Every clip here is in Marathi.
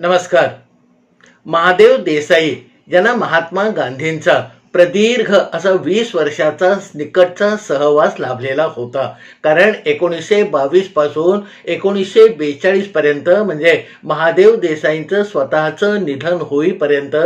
नमस्कार. महादेव देसाई यांना महात्मा गांधींचा प्रदीर्घ असा वीस वर्षाचा निकटचा सहवास लाभलेला होता. कारण एकोणीसशे बावीसपासून एकोणीसशे बेचाळीस पर्यंत म्हणजे महादेव देसाईंचं स्वतःचं निधन होईपर्यंत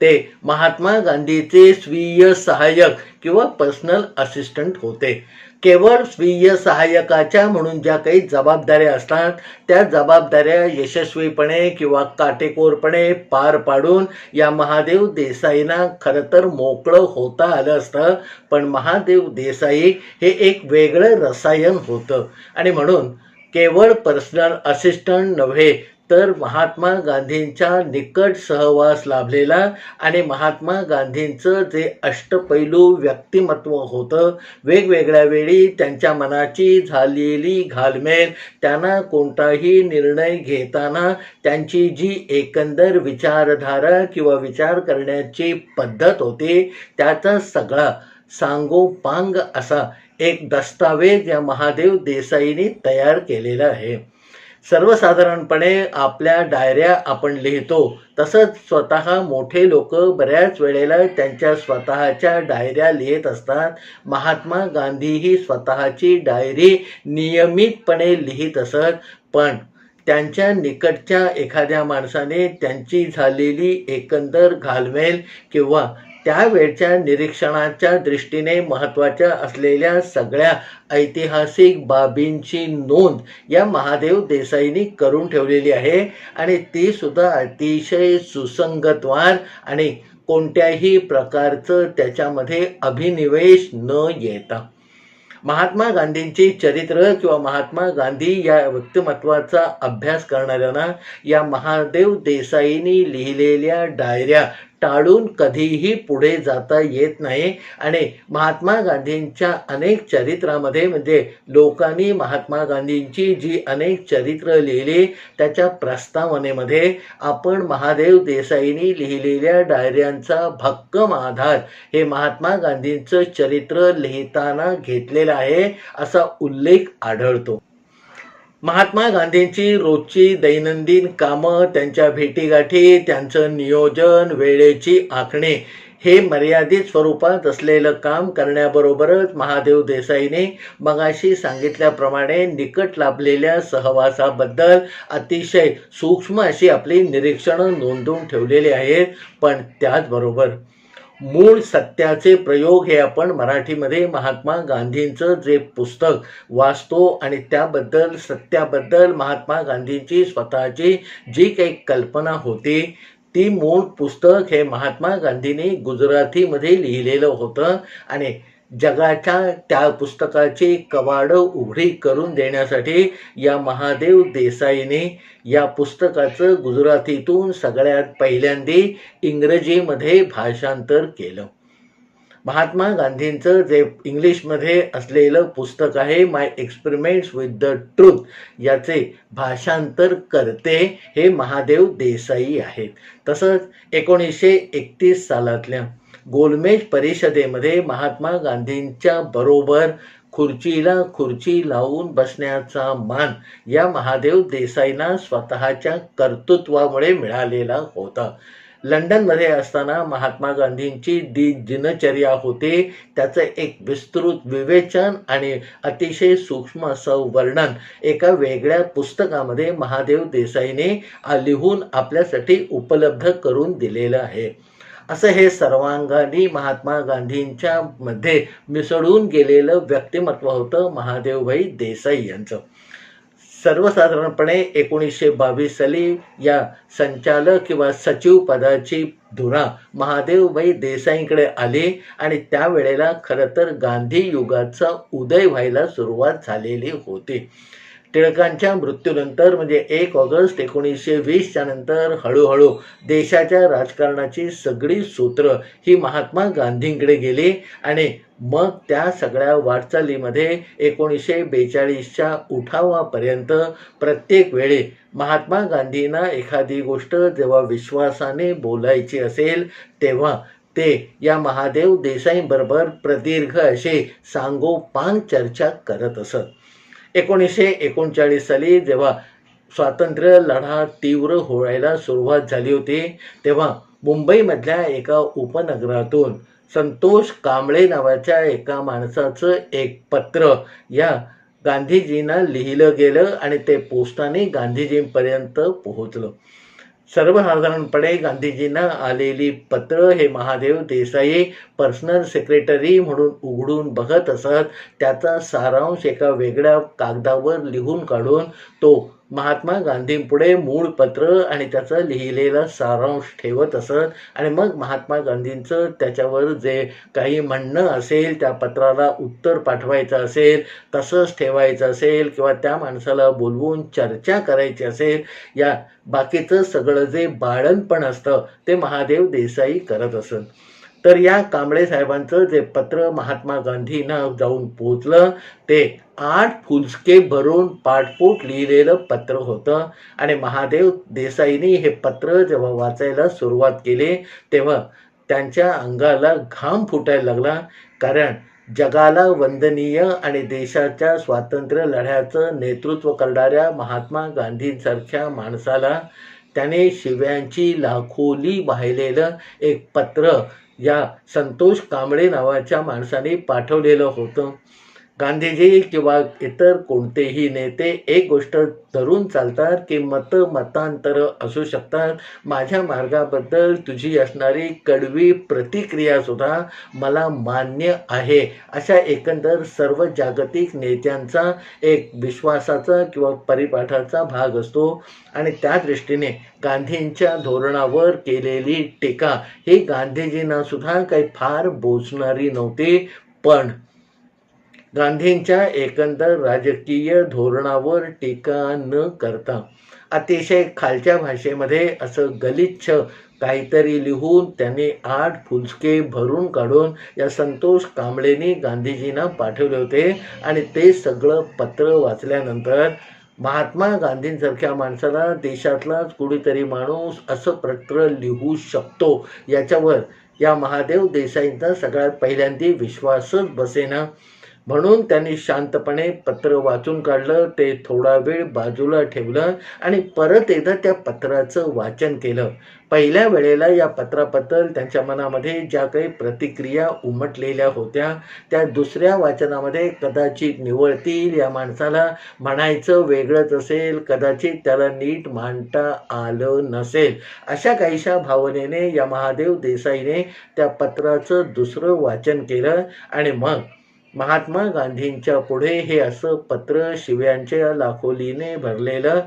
ते महात्मा गांधीचे स्वीय सहाय्यक किंवा पर्सनल असिस्टंट होते. केवळ स्वीय सहाय्यकाच्या म्हणून ज्या काही जबाबदाऱ्या असतात त्या जबाबदाऱ्या यशस्वीपणे किंवा काटेकोरपणे पार पाडून या महादेव देसाईंना खरं तर मोकळं होता आलं असतं. पण महादेव देसाई हे एक वेगळं रसायन होतं. आणि म्हणून केवळ पर्सनल असिस्टंट नव्हे तर महात्मा गांधींच्या निकट सहवास लाभलेला आणि महात्मा गांधींचं जे अष्टपैलू व्यक्तिमत्व होतं वेगवेगळ्या वेळी त्यांच्या मनाची झालेली घालमेल त्यांना कोणताही निर्णय घेताना त्यांची जी एकंदर विचारधारा किंवा विचार करण्याची पद्धत होती त्याचा सगळा सांगोपांग असा एक दस्तावेज या महादेव देसाईंनी तयार केलेला आहे. सर्वसाधारणपणे आपल्या डायऱ्या आपण लिहितो तसंच स्वतः मोठे लोक बऱ्याच वेळेला त्यांच्या स्वतःच्या डायऱ्या लिहित असतात. महात्मा गांधी ही स्वतःची डायरी नियमितपणे लिहित असत पण त्यांच्या निकटच्या एखाद्या माणसाने त्यांची झालेली एकंदर घालमेल किंवा त्यावेळच्या निरीक्षणाच्या दृष्टीने महत्त्वाच्या असलेल्या सगळ्या ऐतिहासिक बाबींची नोंद या महादेव देसाईंनी करून ठेवलेली आहे आणि ती सुद्धा अतिशय सुसंगतवान आणि कोणत्याही प्रकारचं त्याच्यामध्ये अभिनिवेश न येता. महात्मा गांधींची चरित्र किंवा महात्मा गांधी या व्यक्तिमत्वाचा अभ्यास करणाऱ्यांना या महादेव देसाईंनी लिहिलेल्या डायऱ्या टाळून कधीही पुढे जाता येत नाही. आणि महात्मा गांधींच्या अनेक चरित्रामध्ये म्हणजे लोकांनी महात्मा गांधींची जी अनेक चरित्र लिहिली त्याच्या प्रस्तावनेमध्ये आपण महादेव देसाईंनी लिहिलेल्या डायऱ्यांचा भक्कम आधार हे महात्मा गांधींचं चरित्र लिहिताना घेतलेलं आहे असा उल्लेख आढळतो. महात्मा गांधींची रोजची दैनंदिन कामं त्यांच्या भेटीगाठी त्यांचं नियोजन वेळेची आखणे हे मर्यादित स्वरूपात असलेलं काम करण्याबरोबरच महादेव देसाईने मगाशी सांगितल्याप्रमाणे निकट लाभलेल्या सहवासाबद्दल अतिशय सूक्ष्म अशी आपली निरीक्षणं नोंदवून ठेवलेली आहेत पण त्याचबरोबर मूळ सत्याचे प्रयोग हे आपण मराठीमध्ये महात्मा गांधींचं जे पुस्तक वाचतो आणि त्याबद्दल सत्याबद्दल महात्मा गांधींची स्वतःची जी काही कल्पना होती ती मूळ पुस्तक हे महात्मा गांधींनी गुजरातीमध्ये लिहिलेलं होतं. आणि जगाच्या त्या पुस्तकाची कवाडं उघडी करून देण्यासाठी या महादेव देसाईने या पुस्तकाचं गुजरातीतून सगळ्यात पहिल्यांदी इंग्रजीमध्ये भाषांतर केलं. महात्मा गांधींचं जे इंग्लिशमध्ये असलेलं पुस्तक आहे my experiments with the truth याचे भाषांतर करते हे महादेव देसाई आहेत. तसंच एकोणीसशे एकतीस सालातल्या गोलमेज परिषदेमध्ये महात्मा गांधींच्या बरोबर खुर्चीला खुर्ची लावून बसण्याचा मान या महादेव देसाईंना स्वतःच्या कर्तृत्वामुळे मिळालेला होता. लंडनमध्ये असताना महात्मा गांधींची दी दिनचर्या होते. त्याचं एक विस्तृत विवेचन आणि अतिशय सूक्ष्म असं वर्णन एका वेगळ्या पुस्तकामध्ये महादेव देसाईने लिहून आपल्यासाठी उपलब्ध करून दिलेलं आहे. असं हे सर्वांगानी महात्मा गांधींच्या मध्ये मिसळून गेलेलं व्यक्तिमत्व होतं महादेवभाई देसाई यांचं. सर्वसाधारणपणे एकोणीसशे बावीस साली या संचालक किंवा सचिव पदाची धुरा महादेवबाई देसाईंकडे आली आणि त्यावेळेला खरं तर गांधी युगाचा उदय व्हायला सुरुवात झालेली होती. टिळकांच्या मृत्यूनंतर म्हणजे एक ऑगस्ट एकोणीसशे वीसच्या नंतर हळूहळू देशाच्या राजकारणाची सगळी सूत्र ही महात्मा गांधींकडे गेली आणि मग त्या सगळ्या वाटचालीमध्ये एकोणीसशे बेचाळीसच्या उठावापर्यंत प्रत्येक वेळी महात्मा गांधींना एखादी गोष्ट जेव्हा विश्वासाने बोलायची असेल तेव्हा ते या महादेव देसाईंबरोबर प्रदीर्घ असे सांगोपांग चर्चा करत असत. एकोणीसशे एकोणचाळीस साली जेव्हा स्वातंत्र्य लढा तीव्र होळायला सुरुवात झाली होती तेव्हा मुंबईमधल्या एका उपनगरातून संतोष कांबळे नावाच्या एका माणसाचं एक पत्र या गांधीजींना लिहिलं गेलं आणि ते पोस्टाने गांधीजींपर्यंत पोहोचलं. सर्वसाधारणपणे गांधीजींना आलेली पत्र हे महादेव देसाई पर्सनल सेक्रेटरी म्हणून उघडून बघत असत. त्याचा सारांश एका वेगळ्या कागदावर लिहून काढून तो महात्मा गांधींपुढे मूळ पत्र आणि त्याचा लिहिलेला सारांश ठेवत असत. आणि मग महात्मा गांधींचं त्याच्यावर जे काही म्हणणं असेल त्या पत्राला उत्तर पाठवायचं असेल तसंच ठेवायचं असेल किंवा त्या माणसाला बोलवून चर्चा करायची असेल या बाकीचं सगळं जे बाळणपण असतं ते महादेव देसाई करत असत. तर या कांबळे साहेबांचं जे पत्र महात्मा गांधींना जाऊन पोचलं ते आठ फुलस्के भरून पाठपोट लिहिलेलं पत्र होतं. आणि महादेव देसाईंनी हे पत्र जेव्हा वाचायला सुरुवात केली तेव्हा त्यांच्या अंगाला घाम फुटायला लागला. कारण जगाला वंदनीय आणि देशाच्या स्वातंत्र्य लढ्याचं नेतृत्व करणाऱ्या महात्मा गांधींसारख्या माणसाला त्याने शिव्यांची लाखोली वाहिलेलं एक पत्र या संतोष कांबळे नावाच्या माणसाने पाठवलेलं होतं. गांधीजी किंवा इतर कोणतेही नेते एक गोष्ट धरून चालतात की मत मतांतर असू शकतात. माझ्या मार्गाबद्दल तुझी असणारी कडवी प्रतिक्रियासुद्धा मला मान्य आहे. अशा एकंदर सर्व जागतिक नेत्यांचा एक विश्वासाचा किंवा परिपाठाचा भाग असतो. आणि त्या दृष्टीने गांधींच्या धोरणावर केलेली टीका ही गांधीजींना सुद्धा काही फार बोचणारी नव्हती. पण गांधींच्या एकंदर राजकीय धोरणावर टीका न करता अतिशय खालच्या भाषेमध्ये असं गलिच्छ काहीतरी लिहून त्यांनी आठ फुलके भरून काढून या संतोष कांबळेनी गांधीजींना पाठवले होते. आणि ते सगळं पत्र वाचल्यानंतर महात्मा गांधींसारख्या माणसाला देशातलाच कुणीतरी माणूस असं पत्र लिहू शकतो. याच्यावर या महादेव देसाईंचा सगळ्यात पहिल्यांदा विश्वासच बसेना. म्हणून त्यांनी शांतपणे पत्र वाचून काढलं ते थोडा वेळ बाजूला ठेवलं आणि परत एकदा त्या पत्राचं वाचन केलं. पहिल्या वेळेला या पत्राबद्दल त्यांच्या मनामध्ये ज्या काही प्रतिक्रिया उमटलेल्या होत्या त्या दुसऱ्या वाचनामध्ये कदाचित निवळतील या माणसाला. म्हणायचं वेगळंच असेल कदाचित त्याला नीट मांडता आलं नसेल. अशा काहीशा भावनेने या महादेव देसाईने त्या पत्राचं दुसरं वाचन केलं आणि मग महात्मा गांधींच्या पुढे हे असं पत्र शिव्यांच्या लाखोलीने भरलेलं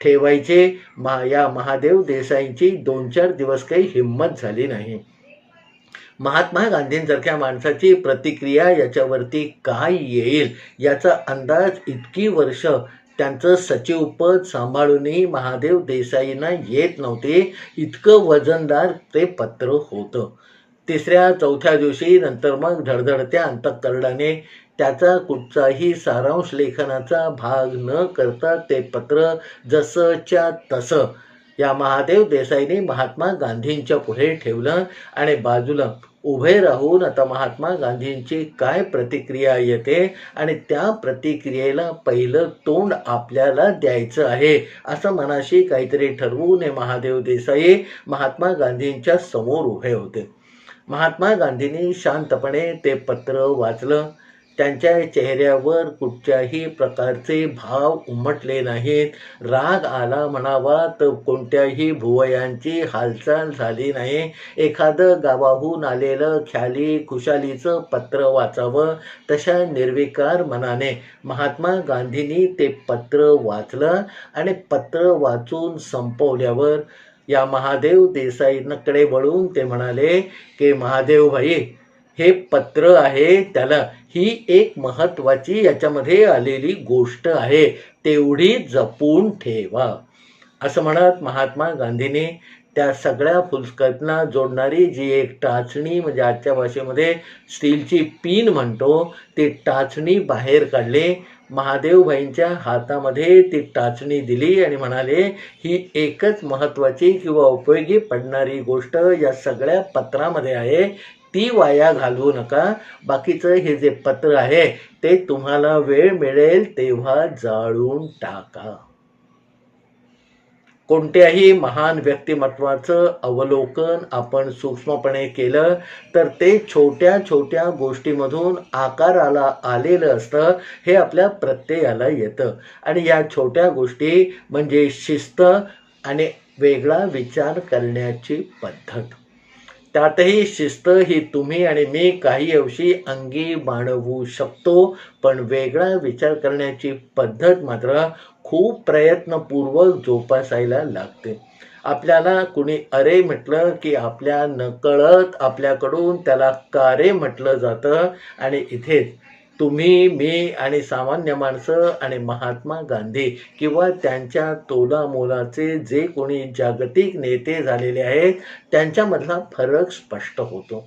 ठेवायचे. महा या महादेव देसाईंची दोन चार दिवस काही हिंमत झाली नाही. महात्मा गांधींसारख्या माणसाची प्रतिक्रिया याच्यावरती काय येईल याचा अंदाज इतकी वर्ष त्यांचं सचिवपद सांभाळूनही महादेव देसाईंना येत नव्हते इतकं वजनदार ते पत्र होतं. तिसऱ्या चौथ्या दिवशी नंतर मग धडधडत्या अंतःकरणाने त्याचा कुठचाही सारांश लेखनाचा भाग न करता ते पत्र जसंच्या तसं या महादेव देसाईने महात्मा गांधींच्या पुढे ठेवलं आणि बाजूला उभे राहून आता महात्मा गांधींची काय प्रतिक्रिया येते आणि त्या प्रतिक्रियेला पहिलं तोंड आपल्याला द्यायचं आहे असं मनाशी काहीतरी ठरवून हे महादेव देसाई महात्मा गांधींच्या समोर उभे होते. महात्मा गांधींनी शांतपणे ते पत्र वाचलं. त्यांच्या चेहऱ्यावर कुठच्याही प्रकारचे भाव उमटले नाहीत. राग आला म्हणावा तर कोणत्याही भुवयांची हालचाल झाली नाही. एखादं गावाहून आलेलं ख्याली खुशालीचं पत्र वाचावं तशा निर्विकार मनाने महात्मा गांधींनी ते पत्र वाचलं आणि पत्र वाचून संपवल्यावर या महादेव देसाईंकडे वळून ते म्हणाले की महादेव भाई हे पत्र आहे त्याला ही एक महत्वाची याच्यामध्ये आलेली गोष्ट आहे तेवढी जपून ठेवा. असं म्हणत महात्मा गांधीने त्या सगळ्या फुलस्कतना जोडणारी जी एक टाचणी म्हणजे आजच्या भाषेमध्ये स्टीलची पिन म्हणतो ती टाचणी बाहेर काढले. महादेवभाईंच्या हातामध्ये ती टाचणी दिली आणि म्हणाले ही एकच महत्त्वाची किंवा उपयोगी पडणारी गोष्ट या सगळ्या पत्रामध्ये आहे. ती वाया घालवू नका. बाकीचं हे जे पत्र आहे ते तुम्हाला वेळ मिळेल तेव्हा जाळून टाका. कोणत्याही महान व्यक्तिमत्वाचं अवलोकन आपण सूक्ष्मपणे केलं तर ते छोट्या छोट्या गोष्टीमधून आकाराला आलेलं असतं हे आपल्या प्रत्ययाला येतं. आणि या छोट्या गोष्टी म्हणजे शिस्त आणि वेगळा विचार करण्याची पद्धत. त्यातही शिस्त ही तुम्ही आणि मी काही अंशी अंगी बाणवू शकतो पण वेगळा विचार करण्याची पद्धत मात्र खूप प्रयत्नपूर्वक जोपासायला लागते. आपल्याला कुणी अरे म्हटलं की आपल्या नकळत आपल्याकडून त्याला कारे म्हटलं जातं आणि इथेच तुम्ही मी आणि सामान्य माणसं आणि महात्मा गांधी किंवा त्यांच्या तोलामोलाचे जे कोणी जागतिक नेते झालेले आहेत त्यांच्यामधला फरक स्पष्ट होतो.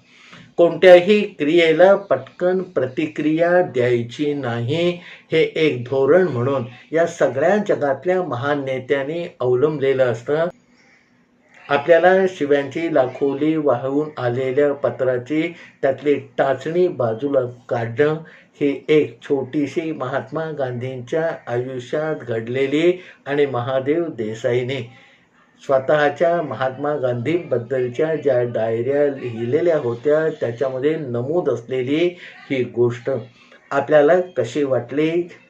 कोणत्याही क्रियेला पटकन प्रतिक्रिया द्यायची नाही हे एक धोरण म्हणून या सगळ्या जगातल्या महान नेत्यांनी अवलंबलेलं असतं. आपल्याला शिव्यांची लाखोली वाहून आलेल्या पत्राची त्यातली टाचणी बाजूला काढणं ही एक छोटीशी महात्मा गांधींच्या आयुष्यात घडलेली आणि महादेव देसाईने स्वतःच्या महात्मा गांधींबद्दलच्या ज्या डायऱ्या लिहिलेल्या होत्या त्याच्यामध्ये नमूद असलेली ही गोष्ट. आपल्याला कशी वाटली?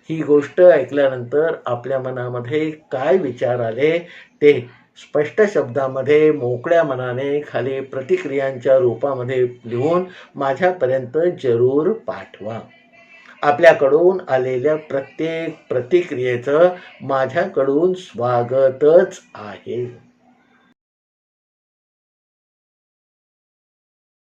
ही गोष्ट ऐकल्यानंतर आपल्या मनामध्ये काय विचार आले? ते स्पष्ट शब्दामध्ये मोकळ्या मनाने खाली प्रतिक्रियांच्या रूपामध्ये लिहून माझ्यापर्यंत जरूर पाठवा. आपल्याकडून आलेल्या प्रत्येक प्रतिक्रियेचं माझ्याकडून स्वागतच आहे.